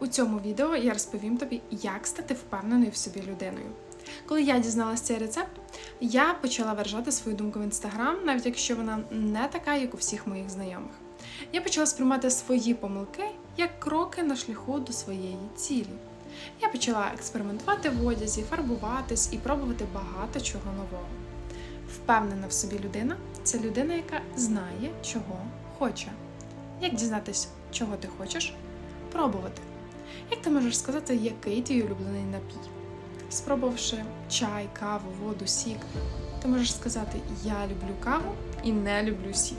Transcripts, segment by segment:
У цьому відео я розповім тобі, як стати впевненою в собі людиною. Коли я дізналась цей рецепт, я почала виражати свою думку в інстаграм, навіть якщо вона не така, як у всіх моїх знайомих. Я почала сприймати свої помилки як кроки на шляху до своєї цілі. Я почала експериментувати в одязі, фарбуватись і пробувати багато чого нового. Впевнена в собі людина це людина, яка знає, чого хоче. Як дізнатись, чого ти хочеш? Пробувати. Як ти можеш сказати, який твій улюблений напій? Спробувавши чай, каву, воду, сік, ти можеш сказати Я люблю каву і не люблю сік.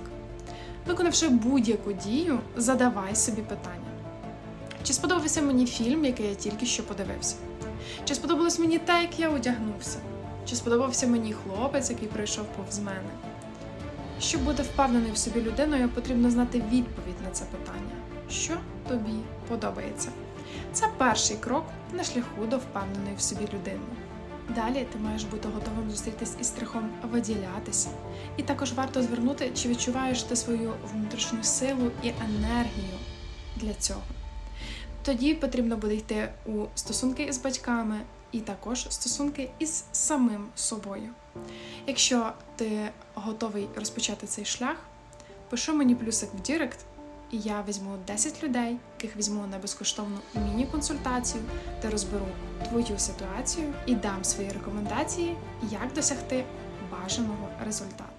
Виконавши будь-яку дію, задавай собі питання. Чи сподобався мені фільм, який я тільки що подивився? Чи сподобалось мені те, як я одягнувся? Чи сподобався мені хлопець, який прийшов повз мене? Щоб бути впевненою в собі людиною, потрібно знати відповідь на це питання, що тобі подобається. Це перший крок на шляху до впевненої в собі людини. Далі ти маєш бути готовим зустрітись із страхом виділятися. І також варто звернути, чи відчуваєш ти свою внутрішню силу і енергію для цього. Тоді потрібно буде йти у стосунки із батьками і також стосунки із самим собою. Якщо ти готовий розпочати цей шлях, пиши мені плюсик в Дірект, і я візьму 10 людей, яких візьму на безкоштовну міні-консультацію, де розберу твою ситуацію і дам свої рекомендації, як досягти бажаного результату.